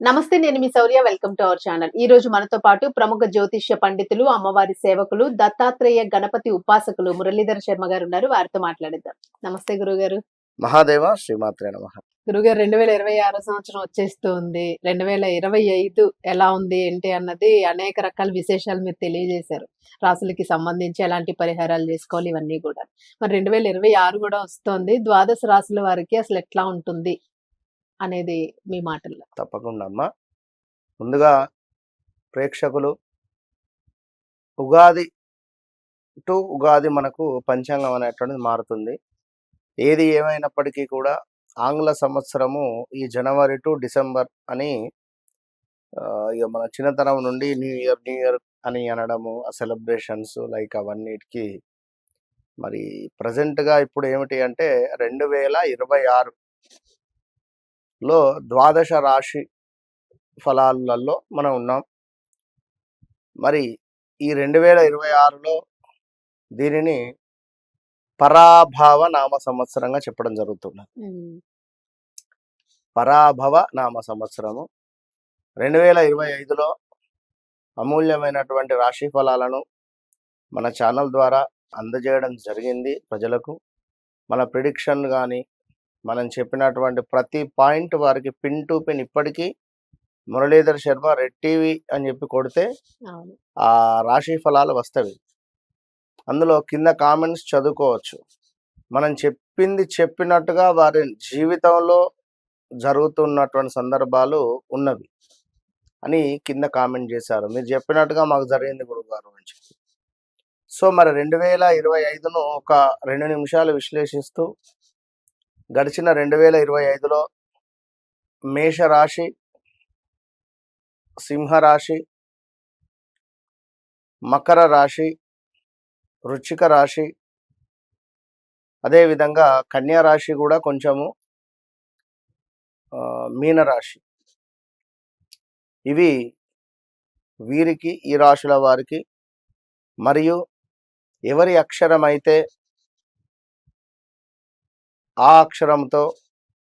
నమస్తే నేను మీ Shaurya. Welcome to our channel. ఈ రోజు మనతో పాటు ప్రముఖ జ్యోతిష్య పండితులు అమ్మవారి సేవకులు దత్తాత్రేయ గణపతి ఉపాసకులు మురళీధర్ శర్మ గారు ఉన్నారు. వారితో మాట్లాడిద్దాం. నమస్తే గురుగారు. మహాదేవ శ్రీమాత్రే నమ. గురుగారు రెండు వేల ఇరవై ఆరో సంవత్సరం వచ్చేస్తుంది. రెండు వేల ఇరవై ఐదు ఎలా ఉంది ఏంటి అన్నది అనేక రకాల విశేషాలు మీరు తెలియజేశారు. రాసులకి సంబంధించి ఎలాంటి పరిహారాలు చేసుకోవాలి ఇవన్నీ కూడా. మరి రెండు వేల ఇరవై ఆరు కూడా వస్తుంది. ద్వాదశ రాసుల వారికి అసలు ఎట్లా ఉంటుంది? అనేది మీ మాటల్లో. తప్పకుండా అమ్మా. ముందుగా ప్రేక్షకులు ఉగాది టు ఉగాది మనకు పంచాంగం అనేటువంటిది మారుతుంది. ఏది ఏమైనప్పటికీ కూడా ఆంగ్ల సంవత్సరము ఈ జనవరి టు డిసెంబర్ అని ఇక మన చిన్నతనం నుండి న్యూ ఇయర్ న్యూ ఇయర్ అని అనడము ఆ సెలబ్రేషన్స్ లైక్ అవన్నిటికీ మరి ప్రజెంట్గా ఇప్పుడు ఏమిటి అంటే రెండు వేల ఇరవై ఆరు లో ద్వాదశ రాశి ఫలాలలో మనం ఉన్నాం. మరి ఈ రెండు వేల ఇరవై ఆరులో దీనిని పరాభవ నామ సంవత్సరంగా చెప్పడం జరుగుతుంది ఉమ్, పరాభవ నామ సంవత్సరము. రెండు వేల ఇరవై ఐదులో అమూల్యమైనటువంటి రాశి ఫలాలను మన ఛానల్ ద్వారా అందజేయడం జరిగింది ప్రజలకు. మన ప్రిడిక్షన్ కానీ మనం చెప్పినటువంటి ప్రతి పాయింట్ వారికి పిన్ టు పిన్ ఇప్పటికీ మురళీధర్ శర్మ రెడ్ టీవీ అని చెప్పి కొడితే ఆ రాశి ఫలాలు వస్తవి. అందులో కింద కామెంట్స్ చదువుకోవచ్చు. మనం చెప్పింది చెప్పినట్టుగా వారి జీవితంలో జరుగుతున్నటువంటి సందర్భాలు ఉన్నవి అని కింద కామెంట్ చేశారు. మీరు చెప్పినట్టుగా మాకు జరిగింది గురుగారు అని చెప్పి. సో మరి రెండు వేల ఇరవై ఐదును ఒక రెండు నిమిషాలు విశ్లేషిస్తూ గడిచిన రెండు వేల ఇరవై ఐదులో మేషరాశి సింహరాశి మకర రాశి రుచిక రాశి అదేవిధంగా కన్యా రాశి కూడా కొంచెము మీనరాశి. ఇవి వీరికి ఈ రాశుల వారికి మరియు ఎవరి అక్షరం అయితే ఆ అక్షరంతో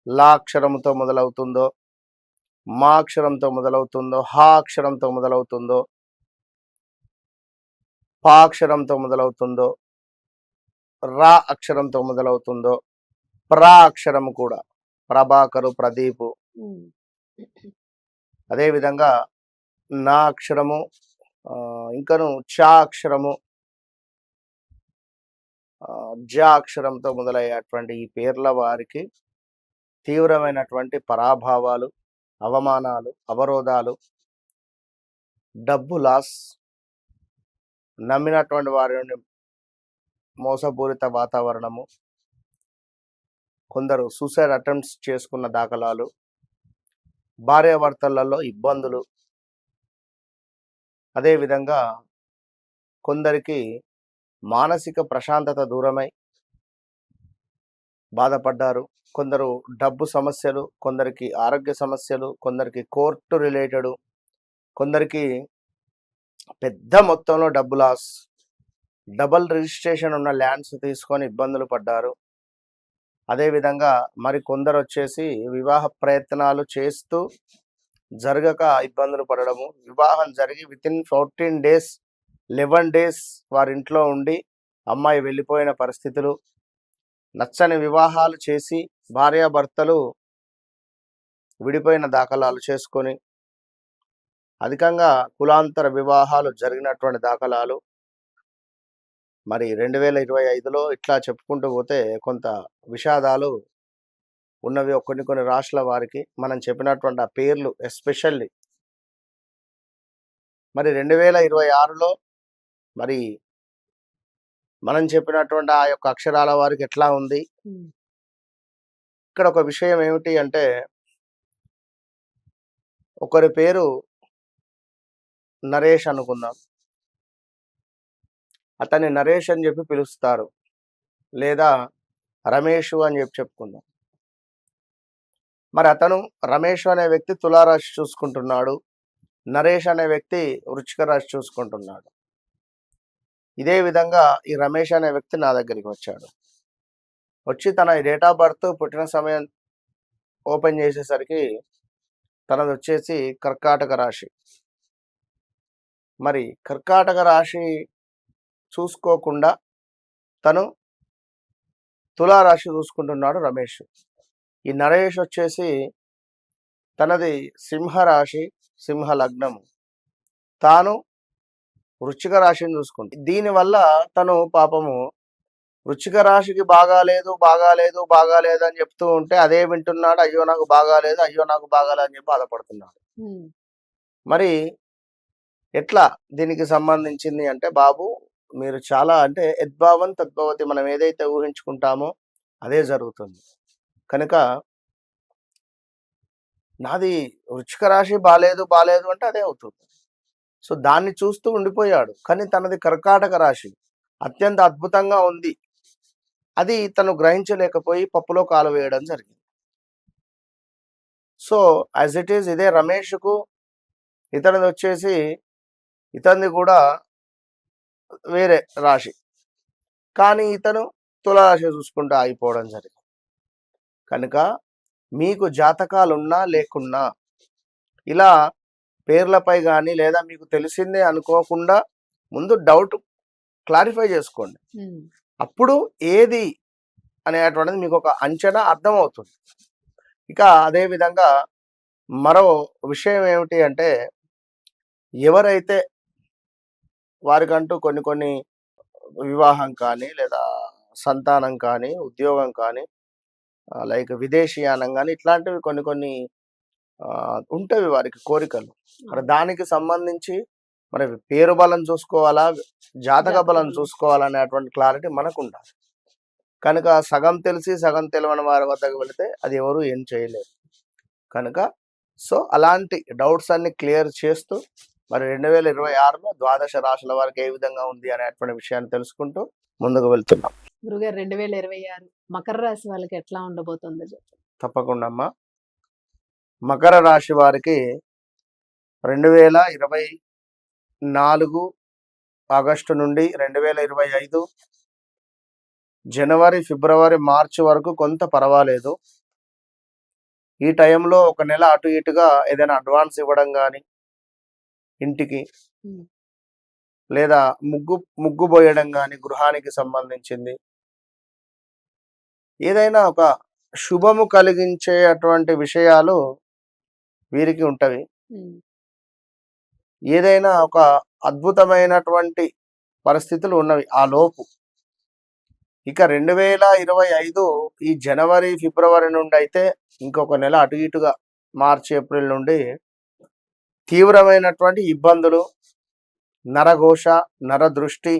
లా అక్షరంతో మొదలవుతుందో మా అక్షరంతో మొదలవుతుందో హా అక్షరంతో మొదలవుతుందో పా అక్షరంతో మొదలవుతుందో రా అక్షరంతో మొదలవుతుందో ప్రా అక్షరం కూడా. ప్రభాకరు ప్రదీపు. అదేవిధంగా నా అక్షరము ఇంకను చా అక్షరము జ అక్షరంతో మొదలయ్యేటువంటి ఈ పేర్ల వారికి తీవ్రమైనటువంటి పరాభావాలు అవమానాలు అవరోధాలు డబ్బు లాస్ నమ్మినటువంటి వారి నుండి మోసపూరిత వాతావరణము కొందరు సూసైడ్ అటెంప్ట్స్ చేసుకున్న దాఖలాలు భార్యాభర్తలలో ఇబ్బందులు. అదేవిధంగా కొందరికి మానసిక ప్రశాంతత దూరమై బాధపడ్డారు. కొందరు డబ్బు సమస్యలు కొందరికి ఆరోగ్య సమస్యలు కొందరికి కోర్టు రిలేటెడ్ కొందరికి పెద్ద మొత్తంలో డబ్బు లాస్ డబల్ రిజిస్ట్రేషన్ ఉన్న ల్యాండ్స్ తీసుకొని ఇబ్బందులు పడ్డారు. అదేవిధంగా మరి కొందరు వచ్చేసి వివాహ ప్రయత్నాలు చేస్తూ జరగక ఇబ్బందులు పడడము వివాహం జరిగి within fourteen days eleven days వారి ఇంట్లో ఉండి అమ్మాయి వెళ్ళిపోయిన పరిస్థితులు నచ్చని వివాహాలు చేసి భార్యాభర్తలు విడిపోయిన దాఖలాలు చేసుకొని అధికంగా కులాంతర వివాహాలు జరిగినటువంటి దాఖలాలు. మరి రెండు వేల ఇరవై ఐదులో ఇట్లా చెప్పుకుంటూ పోతే కొంత విషాదాలు ఉన్నవి కొన్ని కొన్ని రాష్ట్రాల వారికి. మనం చెప్పినటువంటి ఆ పేర్లు ఎస్పెషల్లీ. మరి రెండు వేల ఇరవై ఆరులో మరి మనం చెప్పినటువంటి ఆ యొక్క అక్షరాల వారికి ఎట్లా ఉంది? ఇక్కడ ఒక విషయం ఏమిటి అంటే ఒకరి పేరు నరేష్ అనుకుందాం. అతన్ని నరేష్ అని చెప్పి పిలుస్తారు. లేదా రమేష్ అని చెప్పి చెప్పుకుందాం. మరి అతను రమేష్ అనే వ్యక్తి తులారాశి చూసుకుంటున్నాడు. నరేష్ అనే వ్యక్తి వృచ్చిక రాశి చూసుకుంటున్నాడు. ఇదే విధంగా ఈ రమేష్ అనే వ్యక్తి నా దగ్గరికి వచ్చాడు. వచ్చి తన డేట్ ఆఫ్ బర్త్ పుట్టిన సమయం ఓపెన్ చేసేసరికి తనది వచ్చేసి కర్కాటక రాశి. మరి కర్కాటక రాశి చూసుకోకుండా తను తులారాశి చూసుకుంటున్నాడు రమేష్. ఈ నరేష్ వచ్చేసి తనది సింహరాశి సింహ లగ్నము తాను వృశ్చిక రాశిని చూసుకుంటుంది దీనివల్ల తను పాపము వృశ్చిక రాశికి బాగాలేదు బాగాలేదు బాగాలేదు అని చెప్తూ ఉంటే అదే వింటున్నాడు అయ్యో నాకు బాగాలేదు అయ్యో నాకు బాగాలేదు అని చెప్పి బాధపడుతున్నాడు. మరి ఎట్లా దీనికి సంబంధించింది అంటే బాబు మీరు చాలా అంటే యద్భావం తద్భవతి మనం ఏదైతే ఊహించుకుంటామో అదే జరుగుతుంది. కనుక నాది వృచ్చిక రాశి బాలేదు బాలేదు అంటే అదే అవుతుంది. సో దాన్ని చూస్తూ ఉండిపోయాడు. కానీ తనది కర్కాటక రాశి. అత్యంత అద్భుతంగా ఉంది. అది తను గ్రహించలేకపోయి పప్పులో కాలు వేయడం జరిగింది. సో యాజ్ ఇట్ ఈస్ ఇదే రమేష్కు ఇతనిది వచ్చేసి ఇతనిది కూడా వేరే రాశి. కానీ ఇతను తులారాశి చూసుకుంటూ ఆగిపోవడం జరిగింది. కనుక మీకు జాతకాలు ఉన్నా లేకున్నా ఇలా పేర్లపై కానీ లేదా మీకు తెలిసిందే అనుకోకుండా ముందు డౌట్ క్లారిఫై చేసుకోండి. అప్పుడు ఏది అనేటువంటిది మీకు ఒక అంచనా అర్థమవుతుంది. ఇక అదే విధంగా మరో విషయం ఏమిటి అంటే ఎవరైతే వారికంటూ కొన్ని కొన్ని వివాహం కానీ లేదా సంతానం కానీ ఉద్యోగం కానీ లైక్ విదేశీయానం కానీ ఇట్లాంటివి కొన్ని కొన్ని ఉంటవి వారికి కోరికలు. మరి దానికి సంబంధించి మరి పేరు బలం చూసుకోవాలా జాతక బలం. చూసుకోవాలనేటువంటి క్లారిటీ మనకు ఉండాలి కనుక సగం తెలిసి సగం తెలియని వారి వద్దకు వెళితే అది ఎవరు ఏం చేయలేరు. కనుక సో అలాంటి డౌట్స్ అన్ని క్లియర్ చేస్తూ మరి రెండు వేల ఇరవై ఆరులో ద్వాదశ రాశుల వారికి ఏ విధంగా ఉంది అనేటువంటి విషయాన్ని తెలుసుకుంటూ ముందుకు వెళ్తున్నాం. గురుగారు రెండు వేల ఇరవై ఆరు మకర రాశి వాళ్ళకి ఎట్లా ఉండబోతుందో తప్పకుండా అమ్మా. మకర రాశి వారికి రెండు వేల ఇరవై నాలుగు ఆగస్టు నుండి రెండు వేల ఇరవై ఐదు జనవరి ఫిబ్రవరి మార్చి వరకు కొంత పర్వాలేదు ఈ టైంలో ఒక నెల అటు ఇటుగా ఏదైనా అడ్వాన్స్ ఇవ్వడం కానీ ఇంటికి. లేదా ముగ్గు ముగ్గు పోయడం కానీ గృహానికి సంబంధించింది ఏదైనా ఒక శుభము కలిగించే అటువంటి విషయాలు వీరికి ఉంటవి. ఏదైనా ఒక అద్భుతమైనటువంటి పరిస్థితులు ఉన్నవి ఆ లోపు. ఇక రెండు వేల ఇరవై ఐదు ఈ జనవరి ఫిబ్రవరి నుండి అయితే ఇంకొక నెల అటు ఇటుగా మార్చి ఏప్రిల్ నుండి తీవ్రమైనటువంటి ఇబ్బందులు నరఘోష నరదృష్టి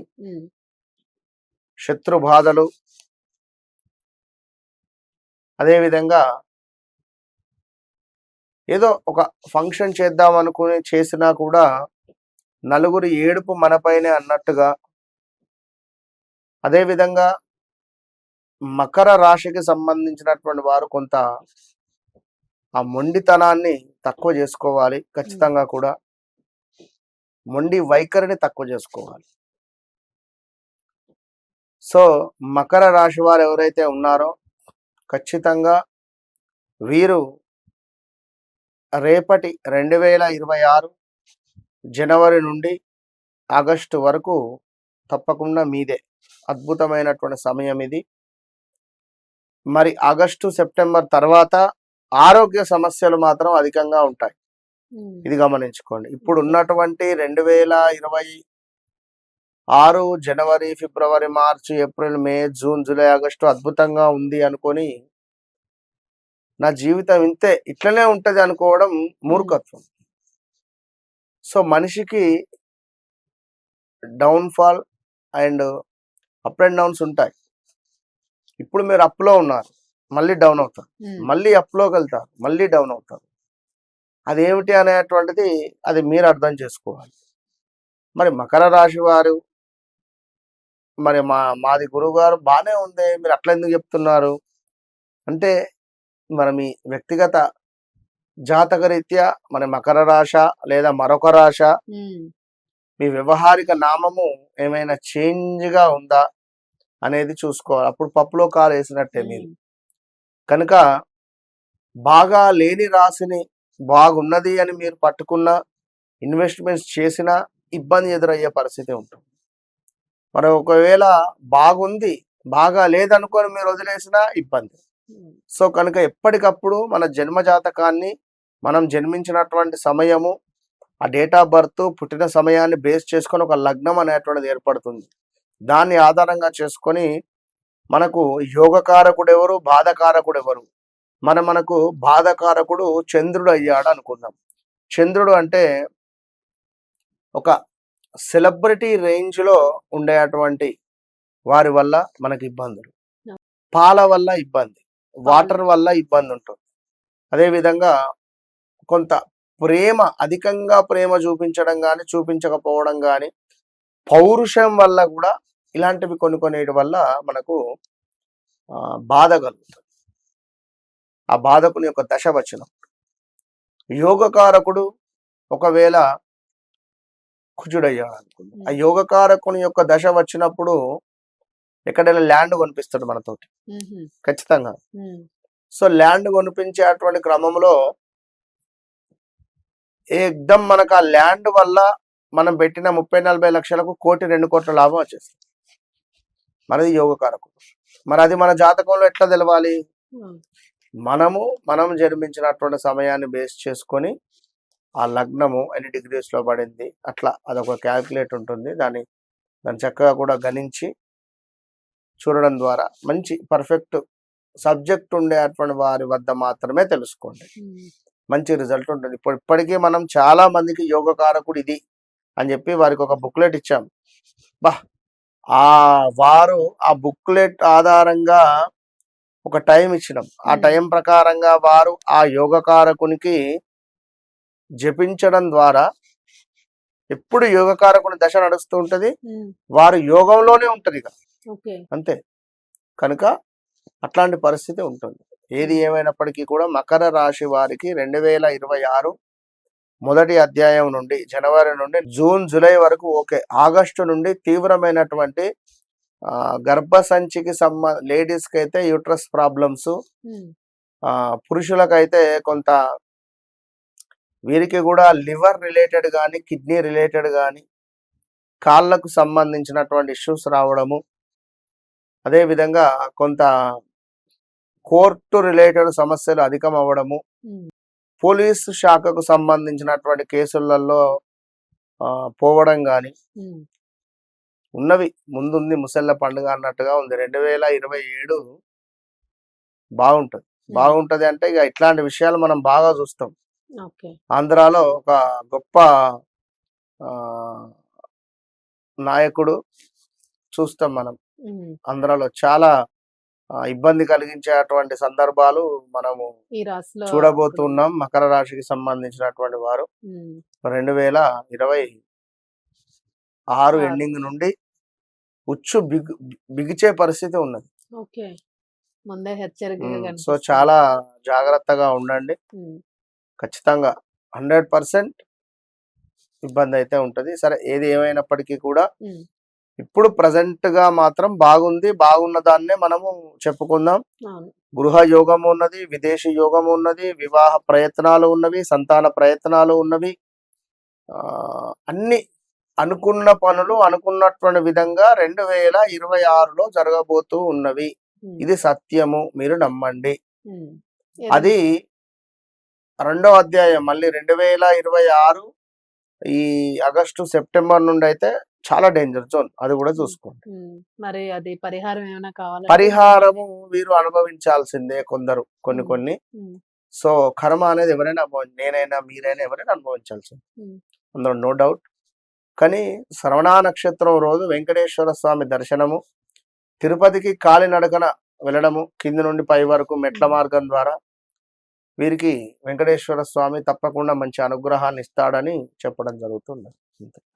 శత్రు బాధలు అదేవిధంగా ఏదో ఒక ఫంక్షన్ చేద్దాం అనుకుని చేసినా కూడా నలుగురి ఏడుపు మనపైనే అన్నట్టుగా అదేవిధంగా మకర రాశికి సంబంధించినటువంటి వారు కొంత ఆ మొండితనాన్ని తక్కువ చేసుకోవాలి ఖచ్చితంగా కూడా. మొండి వైఖరిని తక్కువ చేసుకోవాలి. సో మకర రాశి వారు ఎవరైతే ఉన్నారో ఖచ్చితంగా వీరు రేపటి రెండు వేల ఇరవై ఆరు జనవరి నుండి ఆగస్టు వరకు తప్పకుండా మీదే. అద్భుతమైనటువంటి సమయం ఇది. మరి ఆగస్టు సెప్టెంబర్ తర్వాత ఆరోగ్య సమస్యలు మాత్రం అధికంగా ఉంటాయి. ఇది గమనించుకోండి. ఇప్పుడు ఉన్నటువంటి రెండు వేల ఇరవై ఆరు జనవరి ఫిబ్రవరి మార్చి April May June July August అద్భుతంగా ఉంది అనుకొని నా జీవితం ఇంతే ఇట్లనే ఉంటది అనుకోవడం మూర్ఖత్వం. సో మనిషికి down fall and up and downs ఉంటాయి. ఇప్పుడు మీరు అప్లో ఉన్నారు మళ్ళీ డౌన్ అవుతారు. మళ్ళీ అప్లోకి వెళ్తారు మళ్ళీ డౌన్ అవుతారు. అదేమిటి అనేటువంటిది అది మీరు అర్థం చేసుకోవాలి. మరి మకర రాశి వారు మరి మా మాది గురువు గారు బాగానే ఉంది మీరు అట్లా ఎందుకు చెప్తున్నారు? అంటే మరి మీ వ్యక్తిగత జాతక రీత్యా మరి మకర రాశ లేదా మరొక రాశ మీ వ్యవహారిక నామము ఏమైనా చేంజ్గా ఉందా అనేది చూసుకోవాలి. అప్పుడు పప్పులో కాలు వేసినట్టే మీరు. కనుక బాగా లేని రాశిని బాగున్నది అని మీరు పట్టుకున్న ఇన్వెస్ట్మెంట్స్ చేసినా ఇబ్బంది ఎదురయ్యే పరిస్థితి ఉంటుంది. మరి ఒకవేళ బాగుంది బాగా లేదనుకొని మీరు వదిలేసినా ఇబ్బంది. సో కనుక ఎప్పటికప్పుడు మన జన్మ జాతకాన్ని మనం జన్మించినటువంటి సమయము ఆ డేట్ ఆఫ్ బర్త్ పుట్టిన సమయాన్ని బేస్ చేసుకొని ఒక లగ్నం అనేటువంటిది ఏర్పడుతుంది. దాన్ని ఆధారంగా చేసుకొని మనకు యోగకారకుడు ఎవరు బాధకారకుడు ఎవరు మన మనకు బాధకారకుడు చంద్రుడు అయ్యాడు అనుకుందాం. చంద్రుడు అంటే ఒక సెలబ్రిటీ రేంజ్లో ఉండేటువంటి వారి వల్ల మనకి ఇబ్బందులు. పాల వల్ల ఇబ్బంది. వాటర్ వల్ల ఇబ్బంది ఉంటుంది అదేవిధంగా కొంత ప్రేమ అధికంగా ప్రేమ చూపించడం కానీ చూపించకపోవడం కానీ పౌరుషం వల్ల కూడా ఇలాంటివి కొన్ని కొన్నిటి వల్ల మనకు ఆ, బాధ కలుగుతుంది. ఆ బాధకుని యొక్క దశ వచనం. యోగకారకుడు ఒకవేళ కుజుడయ్యాడు అనుకుందాం ఆ యోగకారకుని యొక్క దశ వచ్చినప్పుడు ఎక్కడైనా ల్యాండ్ కొనిపిస్తాడు మనతోటి. ఖచ్చితంగా. సో ల్యాండ్ కొనిపించేటువంటి క్రమంలో ఏకదం మనకు ఆ ల్యాండ్ వల్ల మనం పెట్టిన ముప్పై నలభై లక్షలకు కోటి రెండు కోట్ల లాభం వచ్చేస్తుంది. మనది యోగకారకుడు. మరి అది మన జాతకంలో ఎట్లా తెలవాలి? మనము మనం జన్మించినటువంటి సమయాన్ని బేస్ చేసుకొని ఆ లగ్నము ఎన్ని డిగ్రీస్లో పడింది అట్లా అదొక క్యాల్కులేట్ ఉంటుంది. దాన్ని దాన్ని చక్కగా కూడా గణించి చూడడం ద్వారా మంచి పర్ఫెక్ట్ సబ్జెక్ట్ ఉండేటువంటి వారి వద్ద మాత్రమే తెలుసుకోండి. మంచి రిజల్ట్ ఉంటుంది. ఇప్పుడు ఇప్పటికీ మనం చాలా మందికి యోగకారకుడు ఇది అని చెప్పి వారికి ఒక బుక్లెట్ ఇచ్చాం. బా ఆ వారు ఆ బుక్లెట్ ఆధారంగా ఒక టైం ఇచ్చినాం. ఆ. టైం ప్రకారంగా వారు ఆ యోగకారకునికి జపించడం ద్వారా ఎప్పుడు యోగకారకుని దశ నడుస్తూ ఉంటది? వారు యోగంలోనే ఉంటది ఇక అంతే. కనుక అట్లాంటి పరిస్థితి ఉంటుంది. ఏది ఏమైనప్పటికీ కూడా మకర రాశి వారికి రెండు వేల ఇరవై ఆరు మొదటి అధ్యాయం నుండి జనవరి నుండి జూన్ జూలై వరకు ఓకే. ఆగస్టు నుండి తీవ్రమైనటువంటి గర్భసంచికి సంబ లేడీస్కి అయితే యూట్రస్ ప్రాబ్లమ్స్. పురుషులకైతే కొంత వీరికి కూడా లివర్ రిలేటెడ్ కానీ కిడ్నీ రిలేటెడ్ కానీ కాళ్ళకు సంబంధించినటువంటి ఇష్యూస్ రావడము. అదేవిధంగా కొంత కోర్టు రిలేటెడ్ సమస్యలు అధికం అవ్వడము పోలీస్ శాఖకు సంబంధించినటువంటి కేసులలో పోవడం కానీ ఉన్నవి. ముందుంది ముసళ్ళ పండుగ అన్నట్టుగా ఉంది. రెండు వేల ఇరవై ఏడు బాగుంటుంది. బాగుంటది అంటే ఇక ఇట్లాంటి విషయాలు మనం బాగా చూస్తాం. ఆంధ్రాలో ఒక గొప్ప నాయకుడు చూస్తాం మనం. ఆంధ్రాలో చాలా ఇబ్బంది కలిగించేటువంటి సందర్భాలు మనము చూడబోతున్నాం మకర రాశికి సంబంధించినటువంటి వారు. రెండు వేల ఇరవై ఆరు. ఎండింగ్ నుండి ఉచ్చు బిగు బిగిచే పరిస్థితి ఉన్నది. సో. చాలా జాగ్రత్తగా ఉండండి. ఖచ్చితంగా హండ్రెడ్ పర్సెంట్ ఇబ్బంది అయితే ఉంటది. సరే ఏది ఏమైనప్పటికీ కూడా ఇప్పుడు ప్రజెంట్గా మాత్రం బాగుంది బాగున్న దాన్నే మనము చెప్పుకుందాం. గృహ యోగం ఉన్నది విదేశీ యోగం ఉన్నది వివాహ ప్రయత్నాలు ఉన్నవి సంతాన ప్రయత్నాలు ఉన్నవి. ఆ, అన్ని అనుకున్న పనులు అనుకున్నటువంటి విధంగా రెండు వేల ఇరవై ఆరులో జరగబోతూ ఉన్నవి. ఇది సత్యము మీరు నమ్మండి. అది రెండో అధ్యాయం మళ్ళీ రెండు వేల ఇరవై ఆరు ఈ ఆగస్టు సెప్టెంబర్ నుండి అయితే చాలా డేంజర్ జోన్. అది కూడా చూసుకోండి. మరి అది పరిహారం ఏమైనా కావాలి పరిహారము వీరు అనుభవించాల్సిందే కొందరు కొన్ని. కొన్ని. సో కర్మ అనేది ఎవరైనా అనుభవం నేనైనా మీరైనా ఎవరైనా అనుభవించాల్సింది. అందులో నో డౌట్. కానీ శ్రవణ నక్షత్రం రోజు వెంకటేశ్వర స్వామి దర్శనము తిరుపతికి కాలినడకన వెళ్ళడము కింది నుండి పై వరకు మెట్ల. మార్గం ద్వారా వీరికి వెంకటేశ్వర స్వామి తప్పకుండా మంచి అనుగ్రహాన్ని ఇస్తాడని చెప్పడం జరుగుతుంది.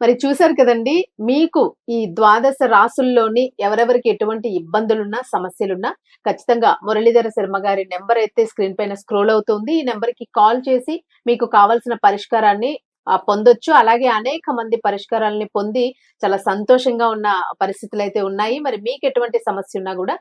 మరి చూశారు కదండి మీకు ఈ ద్వాదశ రాసుల్లోని ఎవరెవరికి ఎటువంటి ఇబ్బందులున్నా సమస్యలున్నా ఖచ్చితంగా మురళీధర శర్మ గారి నెంబర్ అయితే స్క్రీన్ పైన స్క్రోల్ అవుతుంది. ఈ నెంబర్కి కాల్ చేసి మీకు కావాల్సిన పరిష్కారాన్ని పొందొచ్చు. అలాగే అనేక మంది పరిష్కారాలని పొంది చాలా సంతోషంగా ఉన్న పరిస్థితులు అయితే ఉన్నాయి. మరి మీకు ఎటువంటి సమస్య ఉన్నా కూడా